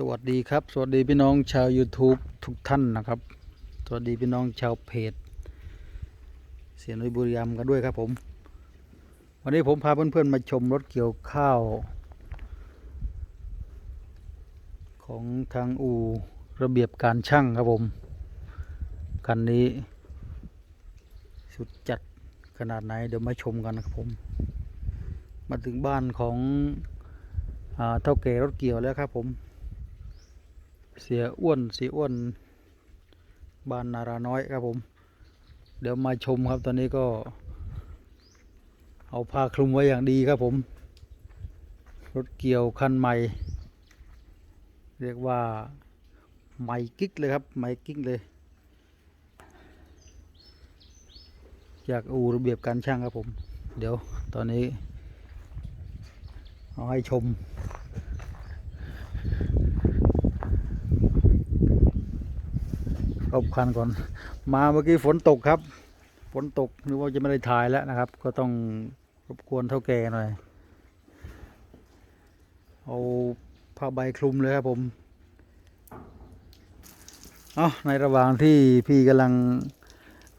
สวัสดีครับ สวัสดีพี่น้องชาว YouTube ทุกท่านนะครับ สวัสดีพี่น้องชาวเพจ เสียนุยบุรีรัมย์กันด้วยครับผม วันนี้ผมพาเพื่อนๆมาชมรถเกี่ยวข้าว ของทางอูระเบียบการช่างครับผม คันนี้ สุดจัดขนาดไหนเดี๋ยวมาชมกันนะครับผม มาถึงบ้านของอเท่าแก่รถเกี่ยวแล้วครับผม เสียอ้วนเสียอ้วนบ้านนาราน้อยครับผม เดี๋ยวมาชมครับตอนนี้ก็ เอาผ้าคลุมไว้อย่างดีครับผม รถเกี่ยวคันใหม่ เรียกว่าใหม่กิ๊กเลยครับใหม่กิ๊กเลยจากอูระเบียบการช่างครับผม เดี๋ยวตอนนี้ เอาให้ชม รบคันก่อน มาเมื่อกี้ฝนตกครับ ฝนตกนึกว่าจะไม่ได้ถ่ายแล้วนะครับ ก็ต้องรบกวนเท่าแก่หน่อย เอาผ้าใบคลุมเลยครับผม เอาในระหว่างที่พี่กำลัง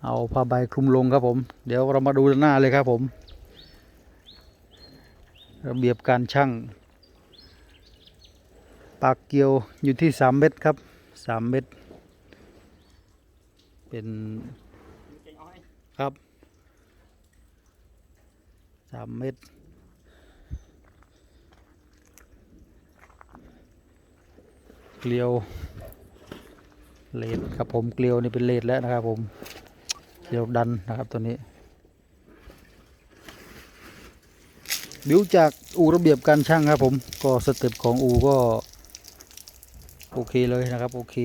เอาผ้าใบคลุมลงครับผม เดี๋ยวเรามาดูด้านหน้าเลยครับผม ระเบียบการช่างปากเกียวอยู่ที่สามเมตรครับสามเมตร เป็นครับสามเมตรเกลียวเลดครับผมเกลียวนี่เป็นเลดแล้วนะครับผมเกลียวดันนะครับตัวนี้บิวจากอูระเบียบการช่างครับผมก็สเต็ปของอูก็โอเคเลยนะครับโอเค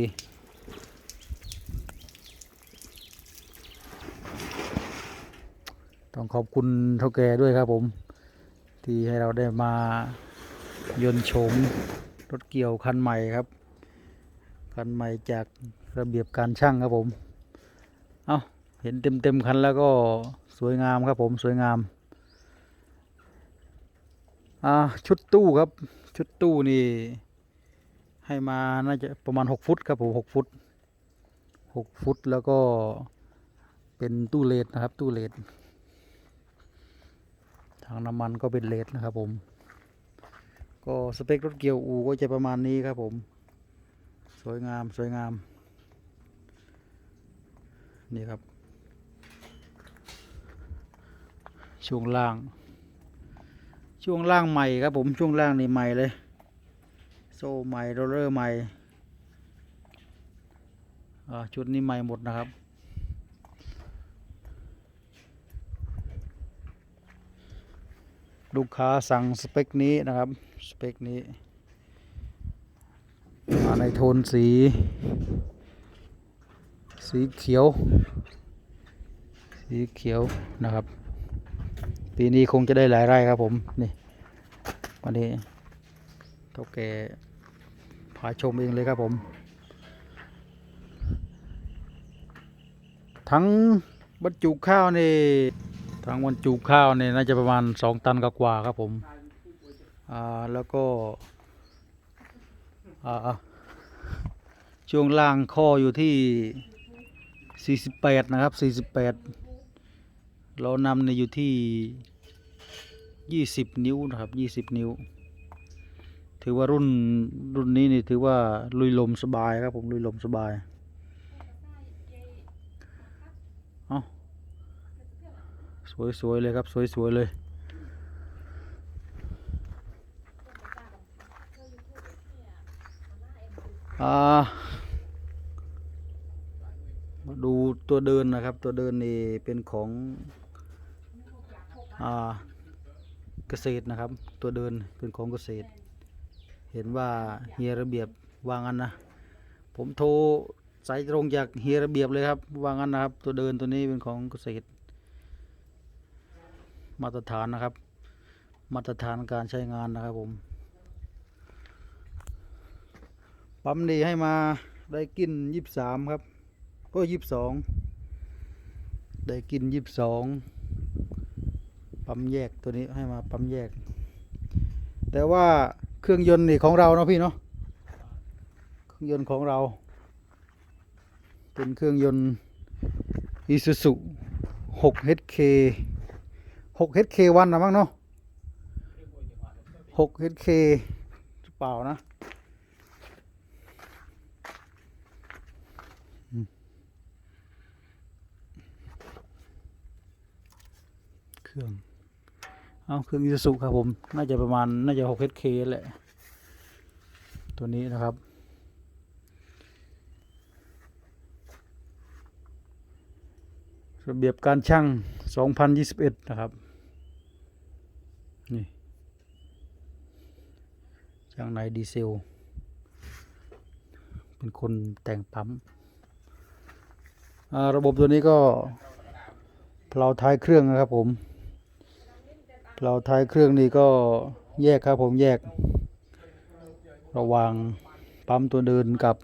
ต้องขอบคุณเท่าแก่ด้วยครับผม ที่ให้เราได้มายนต์โฉมรถเกี่ยวคันใหม่ครับ คันใหม่จากระเบียบการช่างครับผม เอาเห็นเต็มเต็มๆคันแล้วก็สวยงามครับผมสวยงามชุดตู้ครับ ชุดตู้นี่ ให้มาน่าจะประมาณหกฟุตครับผมหกฟุตหกฟุตแล้วก็เป็นตู้เลดนะครับ ตู้เลด ทางน้ำมันก็เป็นเลดนะครับผม ก็สเปครถเกียวอูก็จะประมาณนี้ครับผม สวยงามสวยงาม นี่ครับ ช่วงล่าง ช่วงล่างใหม่ครับผมช่วงล่างนี่ใหม่เลย โซ่ใหม่โรลเลอร์ใหม่อ่าชุดนี้ใหม่หมดนะครับ ลูกค้าสั่งสเปคนี้นะครับ สเปคนี้ มาในโทนสี สีเขียว สีเขียวนะครับ ปีนี้คงจะได้หลายไร่ครับผม นี่ วันนี้เท่าแก่พาชมเองเลยครับผม ทั้งบรรจุข้าวนี่ ทั้งบรรจุข้าวเนี่ยน่าจะประมาณสองตันกว่าครับผมอ่าแล้วก็อ่าช่วงล่างข้ออยู่ที่ 48 นะครับ 48 เรานำเนี่ยอยู่ที่ 20 นิ้วนะครับ 20 นิ้ว ถือว่ารุ่นรุ่นนี้นี่ถือว่าลุยลมสบายครับผมลุยลมสบาย เอา สวยๆเลยครับสวยๆเลยมาดูตัวเดินนะครับ ตัวเดินนี่เป็นของอเกษตรนะครับ ตัวเดินเป็นของเกษตร เห็นว่าเฮียระเบียบวางันนะผมโทรสายตรงจากเฮียระเบียบเลยครับวางันนะครับ ตัวเดินตัวนี้เป็นของเกษตร มาตรฐานนะครับ มาตรฐานการใช้งานนะครับผมปั๊มดีให้มาได้กินยี่สิบสามครับก็ยี่สิบสองได้กินยี่สิบสองปั๊มแยกตัวนี้ให้มาปั๊มแยก แต่ว่าเครื่องยนต์นี่ของเราเนาะพี่เนาะเครื่องยนต์ของเรา เป็นเครื่องยนต์ Isuzu 6 HK 6 HK วันนะมั้งเนาะ6 HK เปล่านะเครื่องเอาเครื่อง Isuzu ครับผม น่าจะประมาณ น่าจะ6 HK แหละ ตัวนี้นะครับระเบียบการช่าง 2021 นะครับ นี่ ช่างในดีเซล เป็นคนแต่งปั๊มระบบตัวนี้ก็เพลาท้ายเครื่องนะครับผมเพลาท้ายเครื่องนี่ก็แยกครับผมแยก ระหว่างปั๊มตัวเดินกับ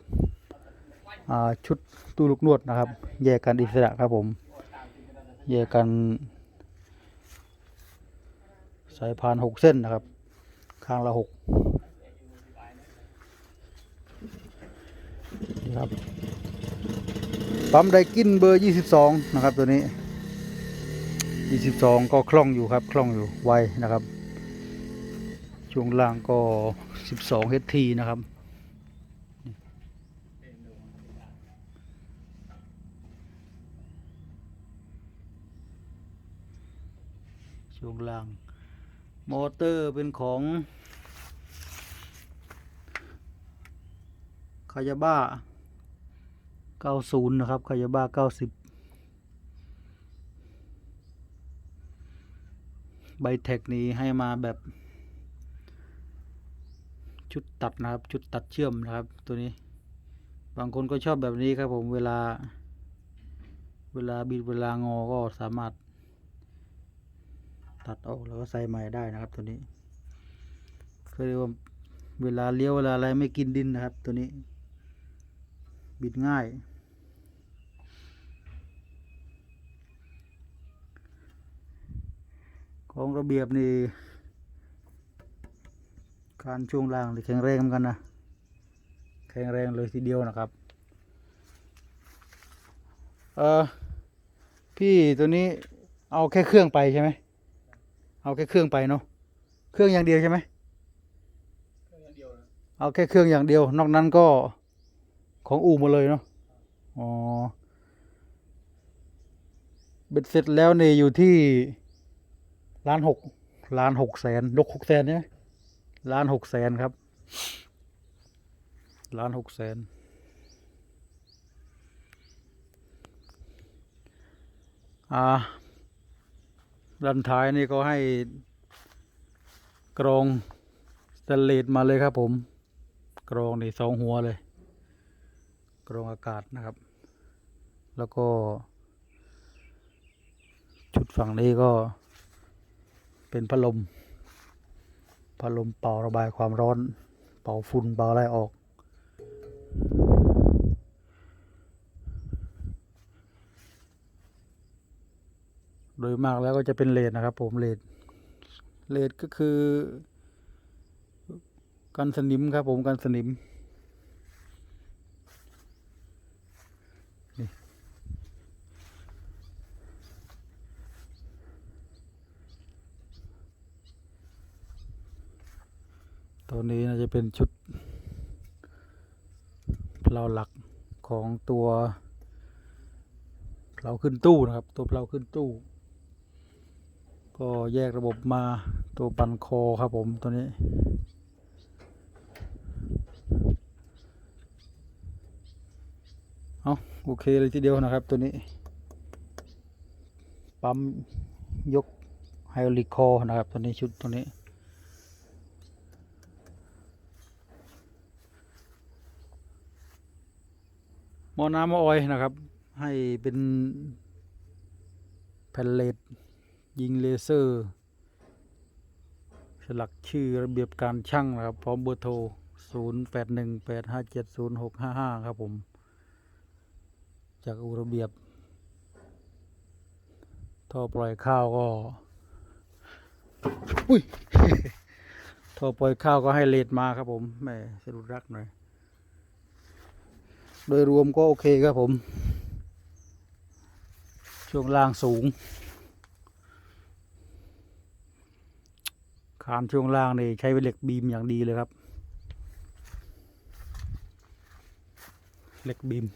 ชุดตู้ลูกนวดนะครับ แยกกันอิสระครับผม แยกกัน สายพานหกเส้นนะครับ ข้างละหก ครับปั๊มไดกินเบอร์ยี่สิบสองนะครับ ตัวนี้ยี่สิบสองก็คล่องอยู่ครับ คล่องอยู่ไวนะครับ ช่วงล่างก็สิบสองเฮทีนะครับช่วงล่าง มอเตอร์เป็นของคายาบ้า 90นะครับคายาบ้า90ใบเทคนี้ให้มาแบบชุดตัดนะครับชุดตัดเชื่อมนะครับตัวนี้ บางคนก็ชอบแบบนี้ครับผมเวลา เวลาบิดเวลางอก็สามารถ ตัดออกแล้วก็ใส่ใหม่ได้นะครับตัวนี้เขาเรียกว่าเวลาเลี้ยวเวลาอะไรไม่กินดินนะครับตัวนี้ บิดง่าย ของระเบียบนี่การช่วงล่างแข็งแรงเหมือนกันนะแข็งแรงเลยทีเดียวนะครับเออพี่ตัวนี้เอาแค่เครื่องไปใช่ไหมเอาแค่เครื่องไปเนาะเครื่องอย่างเดียวใช่ไหมเอาแค่เครื่องอย่างเดียว นอกนั้นก็ของอู่หมดเลยเนาะอ๋อเบ็ดเสร็จแล้วเนี่ยอยู่ที่ ล้านหกล้านหกแสนยกหกแสนใช่ไหมล้านหกแสนครับล้านหกแสนอ่าด้านท้ายนี่ก็ให้กรองสเตนเลสมาเลยครับผม กรองนี่สองหัวเลย กรองอากาศนะครับ แล้วก็ ชุดฝั่งนี้ก็ เป็นพัดลมพัดลมเป่าระบายความร้อน เป่าฝุ่นเป่าอะไรออก โดยมากแล้วก็จะเป็นเลดนะครับ ผมเลดเลดก็คือ กันสนิมครับผมกันสนิม ตัวนี้น่าจะเป็นชุดเพลาหลักของตัวเพลาขึ้นตู้นะครับ ตัวเพลาขึ้นตู้ ก็แยกระบบมาตัวปันคอครับผมตัวนี้ เอาโอเคเลยทีเดียวนะครับตัวนี้ ปั๊มยกไฮดรอลิกคอนะครับตัวนี้ชุดตัวนี้ อน้ำมอออยนะครับ ให้เป็นแผ่นเลดยิงเลเซอร์สลักชื่อระเบียบการช่างนะครับ พร้อมเบอร์โทร 0 8 1 8 5 7 0 6 5 5 ครับผม จากอูระเบียบ ท่อปล่อยข้าวก็ อุ้ย ท่อปล่อยข้าวก็ให้เลดมาครับผมแม่สะดุดรักหน่อย โดยรวมก็โอเคครับผม ช่วงล่างสูงคานช่วงล่างนี่ใช้เป็นเหล็กบีมอย่างดีเลยครับ เหล็กบีม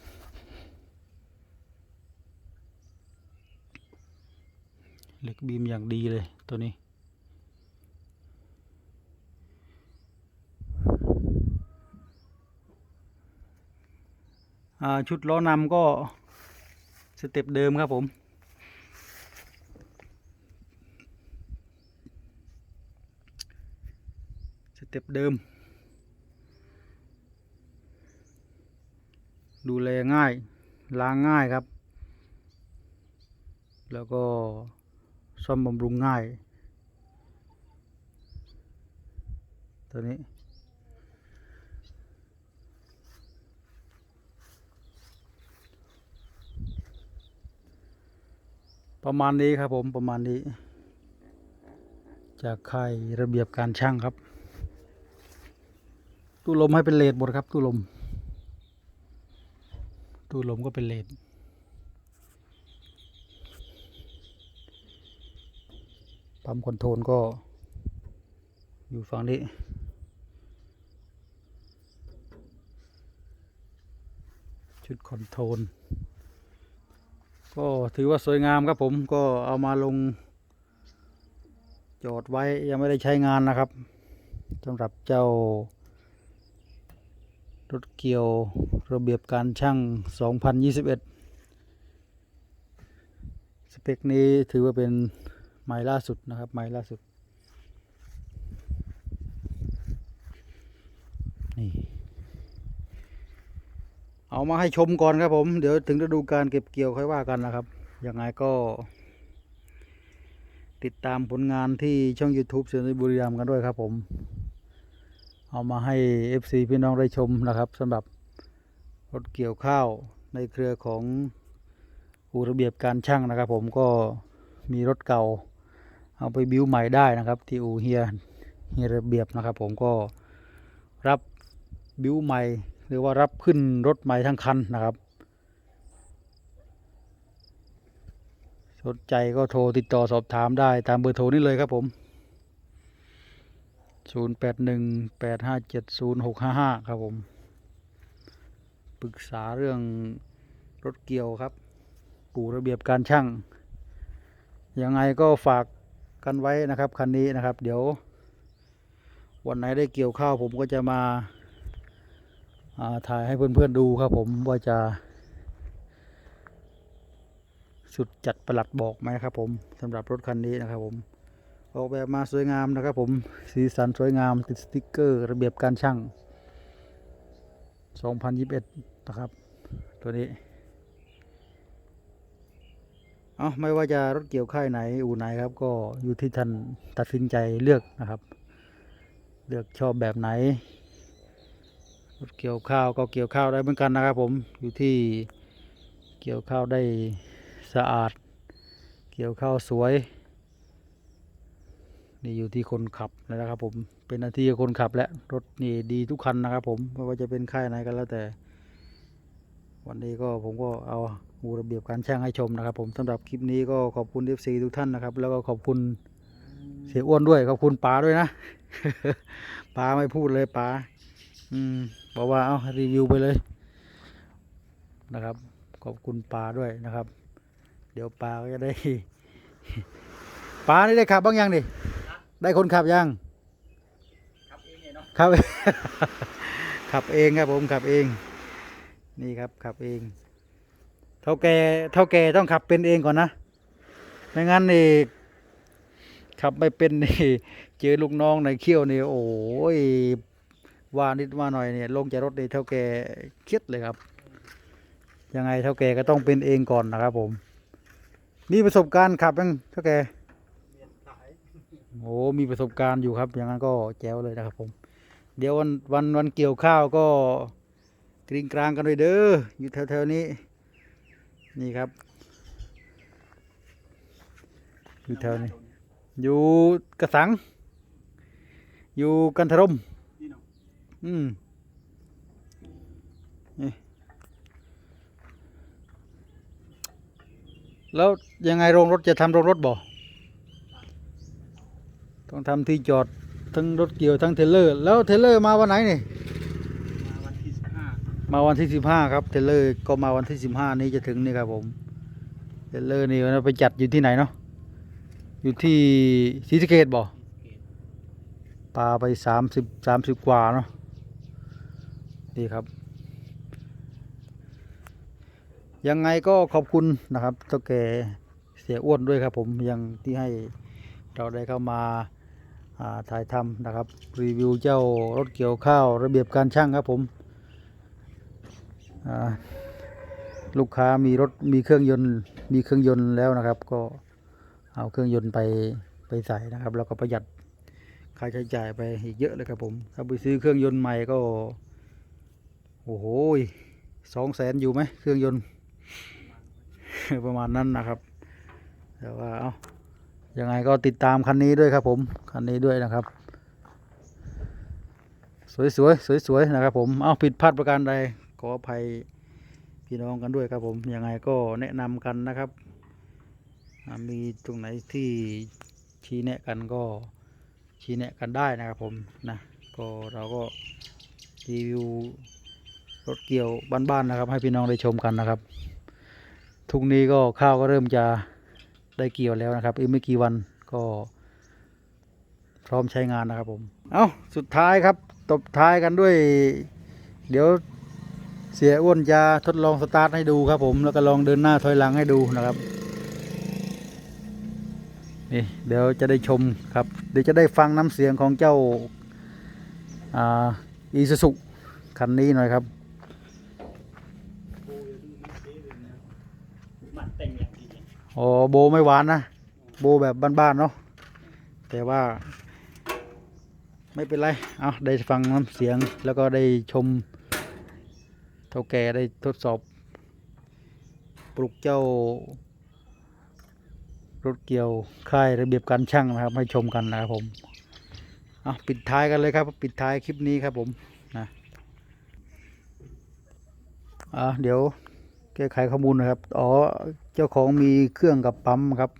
เหล็กบีมอย่างดีเลยตัวนี้ ชุดล้อนำก็สเต็ปเดิมครับผมสเต็ปเดิม ดูแลง่ายล้างง่ายครับ แล้วก็ซ่อมบำรุงง่าย ตัวนี้ ประมาณนี้ครับผมประมาณนี้ จากค่ายระเบียบการช่างครับตู้ลมให้เป็นเลดหมดครับตู้ลมตู้ลมก็เป็นเลดปั๊มคอนโทรลก็อยู่ฝั่งนี้ชุดคอนโทรล ก็ถือว่าสวยงามครับผมก็เอามาลง จอดไว้ยังไม่ได้ใช้งานนะครับสำหรับเจ้ารถเกี่ยวระเบียบการช่าง 2021 สเปคนี้ถือว่าเป็นใหม่ล่าสุดนะครับใหม่ล่าสุด เอามาให้ชมก่อนครับผม เดี๋ยวถึงฤดูการเก็บเกี่ยวค่อยว่ากันนะครับ ยังไงก็ ติดตามผลงานที่ช่อง YouTube เสือในบุรีรัมย์กันด้วยครับผม เอามาให้ FC พี่น้องได้ชมนะครับสำหรับรถเกี่ยวข้าวในเครือของอู่ระเบียบการช่างนะครับ ผมก็มีรถเก่า เอาไปบิวใหม่ได้นะครับ ที่อู่เฮียเฮียระเบียบนะครับ ผมก็รับบิวใหม่ หรือว่ารับขึ้นรถใหม่ทั้งคันนะครับ สนใจก็โทรติดต่อสอบถามได้ตามเบอร์โทรนี้เลยครับผม 0 8 1 8 5 7 0 6 5 5 ครับผม ปรึกษาเรื่องรถเกี่ยวครับปูระเบียบการช่าง ยังไงก็ฝากกันไว้นะครับ คันนี้นะครับ เดี๋ยววันไหนได้เกี่ยวข้าวผมก็จะมา ถ่ายให้เพื่อนๆดูครับผมว่าจะสุดจัดประหลัดบอกไหมครับผมสำหรับรถคันนี้นะครับผมออกแบบมาสวยงามนะครับผมสีสันสวยงามติดสติกเกอร์ระเบียบการช่าง 2021 นะครับ ตัวนี้เอาไม่ว่าจะรถเกี่ยวค่ายไหนอู่ไหนครับ ก็อยู่ที่ท่านตัดสินใจเลือกนะครับ เลือกชอบแบบไหน รถเกี่ยวข้าวก็เกี่ยวข้าวได้เหมือนกันนะครับผมอยู่ที่เกี่ยวข้าวได้สะอาด เกี่ยวข้าวสวยนี่อยู่ที่คนขับนะครับผมเป็นหน้าที่คนขับและรถนี่ดีทุกคันนะครับผมไม่ว่าจะเป็นค่ายไหนก็แล้วแต่ วันนี้ก็ผมก็เอาอูระเบียบการช่างให้ชมนะครับผมสำหรับคลิปนี้ก็ขอบคุณ FC ทุกท่านนะครับ แล้วก็ขอบคุณเสียอ้วนด้วยขอบคุณป๋าด้วยนะป๋าไม่พูดเลยป๋าอืม บอกว่าเอารีวิวไปเลยนะครับ ขอบคุณป๋าด้วยนะครับ เดี๋ยวป๋าก็จะได้ป๋านี่ได้ขับบ้างยังดิได้คนขับยังครับเองเนี่ยเนาะครับขับเองครับผมขับเอง นี่ครับขับเองเท่าแกเท่าแกต้องขับเป็นเองก่อนนะไม่งั้นนี่ขับไม่เป็นนี่เจอลูกน้องในเขี้ยวนี่โอ้ย ว่านิดว่าหน่อยเนี่ยลงจากรถนี่เท่าแกเครียดเลยครับ ยังไงเท่าแกก็ต้องเป็นเองก่อนนะครับ ผม มีประสบการณ์ขับยังเท่าแกโอ้มีประสบการณ์อยู่ครับ อย่างนั้นก็แจ๋วเลยนะครับ ผม เดี๋ยววันวันวันเกี่ยวข้าวก็กริงกลางกันเลยเด้ออยู่แถวๆนี้ นี่ครับ อยู่แถวนี้ อยู่กระสัง อยู่กันทรม อืมนี่แล้วยังไงโรงรถจะทำโรงรถบ่ ต้องทำที่จอดทั้งรถเกี่ยวทั้งเทเลอร์ แล้วเทเลอร์มาวันไหนนี่ มาวันที่สิบห้ามาวันที่สิบห้าครับ เทเลอร์ก็มาวันที่สิบห้านี้จะถึงนี่ครับผม เทเลอร์นี่เราไปจัดอยู่ที่ไหนเนาะ อยู่ที่ศรีสะเกดบ่ปลาไปสามสิบสามสิบกว่าเนาะ นี่ครับ ยังไงก็ขอบคุณนะครับเท่าแก่เสียอ้วนด้วยครับ ผมยังที่ให้เราได้เข้ามาถ่ายทำนะครับ รีวิวเจ้ารถเกี่ยวข้าวระเบียบการช่างครับผมลูกค้ามีรถมีเครื่องยนต์มีเครื่องยนต์แล้วนะครับ ก็เอาเครื่องยนต์ไปไปใส่นะครับ แล้วก็ประหยัดค่าใช้จ่ายไปอีกเยอะเลยครับผม ถ้าไปซื้อเครื่องยนต์ใหม่ก็ โอ้โหสองแสนอยู่ไหมเครื่องยนต์ ประมาณนั้นนะครับ แต่ว่าเอายังไงก็ติดตามคันนี้ด้วยครับ ผมคันนี้ด้วยนะครับ สวยๆสวยๆนะครับ ผมเอาผิดพลาดประการใดขออภัยพี่น้องกันด้วยครับผมยังไงก็แนะนำกันนะครับ มีตรงไหนที่ชี้แนะกันก็ชี้แนะกันได้นะครับผมนะก็เราก็รีวิว รถเกี่ยวบ้านๆนะครับ ให้พี่น้องได้ชมกันนะครับ ทุกนี้ก็ข้าวก็เริ่มจะได้เกี่ยวแล้วนะครับอีกไม่กี่วันก็ พร้อมใช้งานนะครับผม เอาสุดท้ายครับตบท้ายกันด้วย เดี๋ยวเสียอ้วนจะทดลองสตาร์ทให้ดูครับผมแล้วก็ลองเดินหน้าถอยหลังให้ดูนะครับนี่เดี๋ยวจะได้ชมครับ เดี๋ยวจะได้ฟังน้ำเสียงของเจ้าอีซูซุคันนี้หน่อยครับ มันเต็งอย่างดีเนี่ย อ๋อโบไม่หวานนะ โบแบบบ้านๆเนาะแต่ว่า ไม่เป็นไร เอาได้ฟังน้ำเสียงแล้วก็ได้ชมเท่าแก่ได้ทดสอบ ปลุกเจ้ารถเกี่ยวค่ายระเบียบการช่างนะครับ ให้ชมกันนะครับผมเอาปิดท้ายกันเลยครับปิดท้ายคลิปนี้ครับผมนะอ่าเดี๋ยว แก้ไขข้อมูลนะครับ อ๋อ เจ้าของมีเครื่องกับปั๊มครับ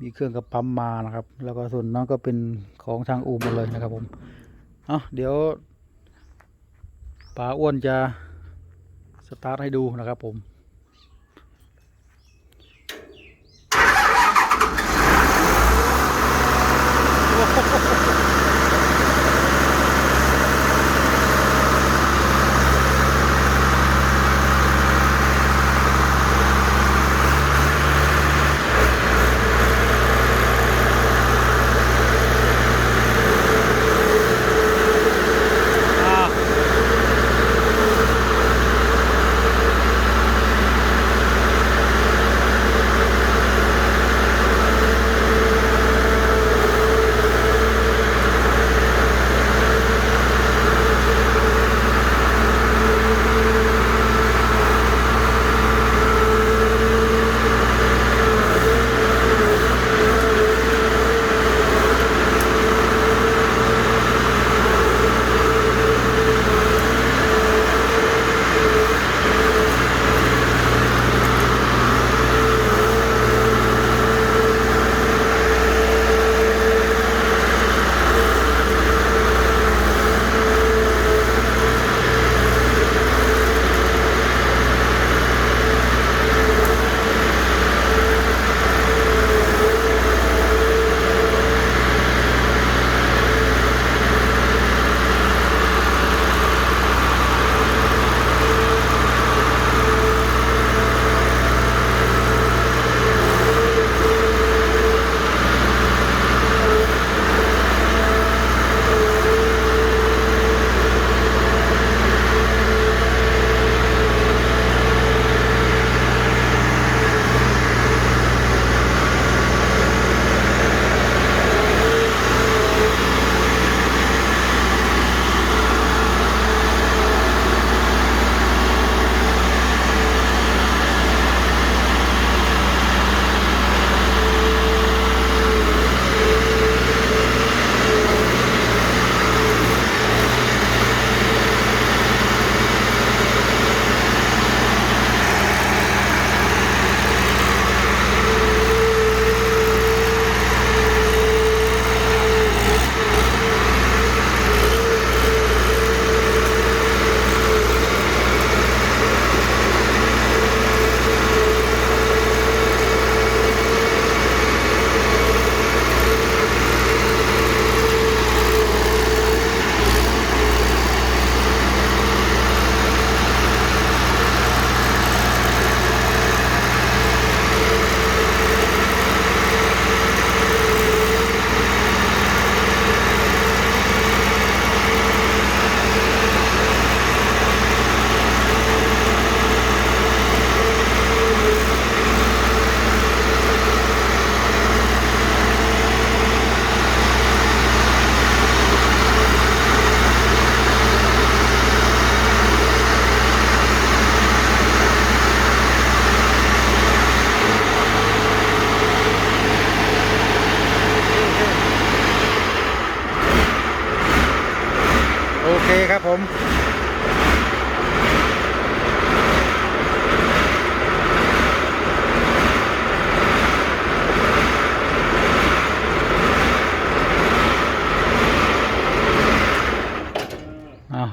มีเครื่องกับปั๊มมานะครับ แล้วก็ส่วนน้องก็เป็นของทางอู่หมดเลยนะครับ ผม เอาเดี๋ยวป๋าอ้วนจะสตาร์ทให้ดูนะครับผม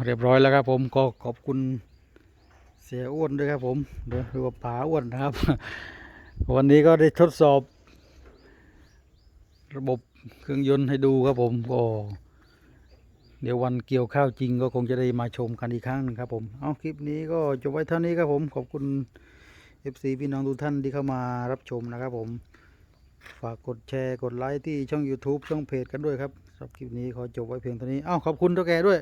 เรียบร้อยแล้วครับผมก็ขอบคุณเสียอ้วนด้วยครับผมหรือหรือว่าป๋าอ้วนนะครับ วันนี้ก็ได้ทดสอบ ระบบเครื่องยนต์ให้ดูครับผมก็เดี๋ยววันเกี่ยวข้าวจริงก็คงจะได้มาชมกันอีกครั้งหนึงครับผม เอาคลิปนี้ก็จบไว้เท่านี้ครับผม ขอบคุณ FC พี่น้องทุกท่านที่เข้ามารับชมนะครับผม ฝากกดแชร์กดไลค์ที่ช่อง YouTube ช่องเพจกันด้วยครับสำหรับคลิปนี้ขอจบไว้เพียงเท่านี้ เอ้าขอบคุณเท่าแกด้วย